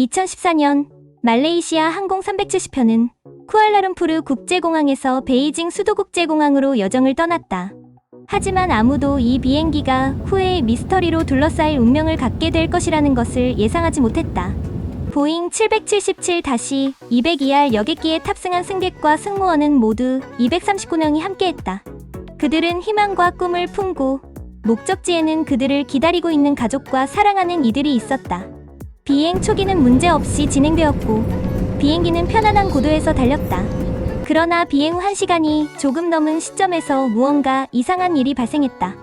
2014년 말레이시아 항공 370편은 쿠알라룸푸르 국제공항에서 베이징 수도국제공항으로 여정을 떠났다. 하지만 아무도 이 비행기가 후에 미스터리로 둘러싸일 운명을 갖게 될 것이라는 것을 예상하지 못했다. 보잉 777-202R 여객기에 탑승한 승객과 승무원은 모두 239명이 함께했다. 그들은 희망과 꿈을 품고 목적지에는 그들을 기다리고 있는 가족과 사랑하는 이들이 있었다. 비행 초기는 문제없이 진행되었고 비행기는 편안한 고도에서 달렸다. 그러나 비행 후 1시간이 조금 넘은 시점에서 무언가 이상한 일이 발생했다.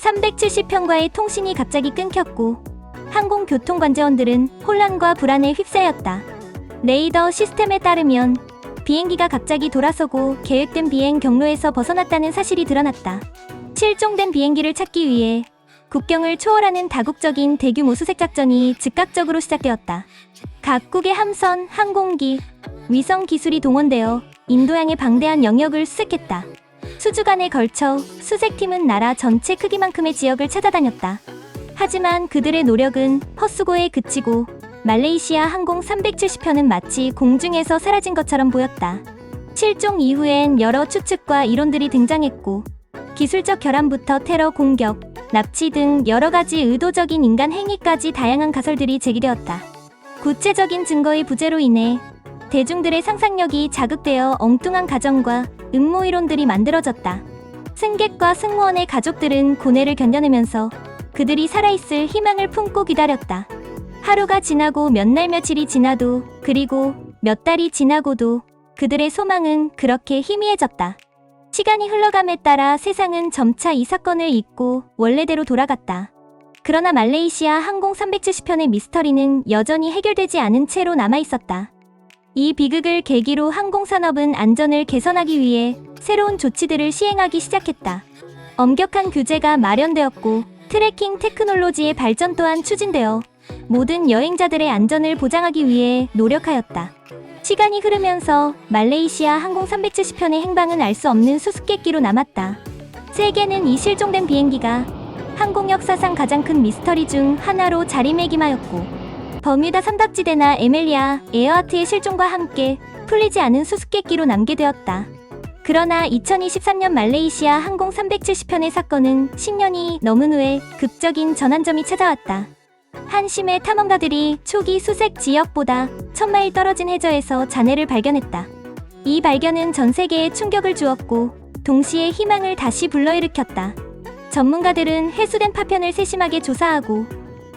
370편과의 통신이 갑자기 끊겼고 항공교통관제원들은 혼란과 불안에 휩싸였다. 레이더 시스템에 따르면 비행기가 갑자기 돌아서고 계획된 비행 경로에서 벗어났다는 사실이 드러났다. 실종된 비행기를 찾기 위해 국경을 초월하는 다국적인 대규모 수색 작전이 즉각적으로 시작되었다. 각국의 함선, 항공기, 위성 기술이 동원되어 인도양의 방대한 영역을 수색했다. 수주간에 걸쳐 수색팀은 나라 전체 크기만큼의 지역을 찾아다녔다. 하지만 그들의 노력은 헛수고에 그치고 말레이시아 항공 370편은 마치 공중에서 사라진 것처럼 보였다. 실종 이후엔 여러 추측과 이론들이 등장했고 기술적 결함부터 테러 공격, 납치 등 여러 가지 의도적인 인간 행위까지 다양한 가설들이 제기되었다. 구체적인 증거의 부재로 인해 대중들의 상상력이 자극되어 엉뚱한 가정과 음모 이론들이 만들어졌다. 승객과 승무원의 가족들은 고뇌를 견뎌내면서 그들이 살아있을 희망을 품고 기다렸다. 하루가 지나고 몇 날 며칠이 지나도 그리고 몇 달이 지나고도 그들의 소망은 그렇게 희미해졌다. 시간이 흘러감에 따라 세상은 점차 이 사건을 잊고 원래대로 돌아갔다. 그러나 말레이시아 항공 370편의 미스터리는 여전히 해결되지 않은 채로 남아 있었다. 이 비극을 계기로 항공산업은 안전을 개선하기 위해 새로운 조치들을 시행하기 시작했다. 엄격한 규제가 마련되었고 트래킹 테크놀로지의 발전 또한 추진되어 모든 여행자들의 안전을 보장하기 위해 노력하였다. 시간이 흐르면서 말레이시아 항공 370편의 행방은 알 수 없는 수수께끼로 남았다. 세계는 이 실종된 비행기가 항공 역사상 가장 큰 미스터리 중 하나로 자리매김하였고 버뮤다 삼각지대나 에멜리아, 에어하트의 실종과 함께 풀리지 않은 수수께끼로 남게 되었다. 그러나 2023년 말레이시아 항공 370편의 사건은 10년이 넘은 후에 극적인 전환점이 찾아왔다. 한심의 탐험가들이 초기 수색 지역보다 천마일 떨어진 해저에서 잔해를 발견했다. 이 발견은 전 세계에 충격을 주었고 동시에 희망을 다시 불러일으켰다. 전문가들은 회수된 파편을 세심하게 조사하고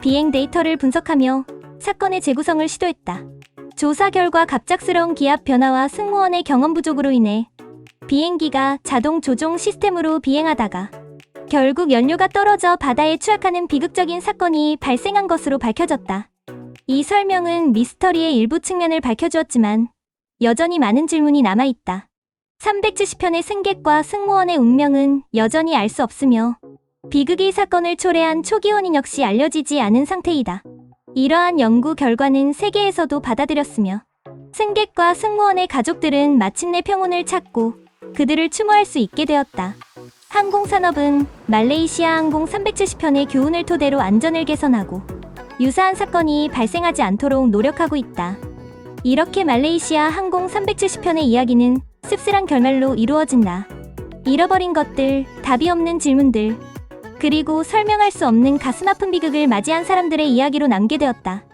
비행 데이터를 분석하며 사건의 재구성을 시도했다. 조사 결과 갑작스러운 기압 변화와 승무원의 경험 부족으로 인해 비행기가 자동 조종 시스템으로 비행하다가 결국 연료가 떨어져 바다에 추락하는 비극적인 사건이 발생한 것으로 밝혀졌다. 이 설명은 미스터리의 일부 측면을 밝혀주었지만 여전히 많은 질문이 남아있다. 370편의 승객과 승무원의 운명은 여전히 알 수 없으며 비극이 사건을 초래한 초기 원인 역시 알려지지 않은 상태이다. 이러한 연구 결과는 세계에서도 받아들였으며 승객과 승무원의 가족들은 마침내 평온을 찾고 그들을 추모할 수 있게 되었다. 항공산업은 말레이시아 항공 370편의 교훈을 토대로 안전을 개선하고 유사한 사건이 발생하지 않도록 노력하고 있다. 이렇게 말레이시아 항공 370편의 이야기는 씁쓸한 결말로 이루어진다. 잃어버린 것들, 답이 없는 질문들, 그리고 설명할 수 없는 가슴 아픈 비극을 맞이한 사람들의 이야기로 남게 되었다.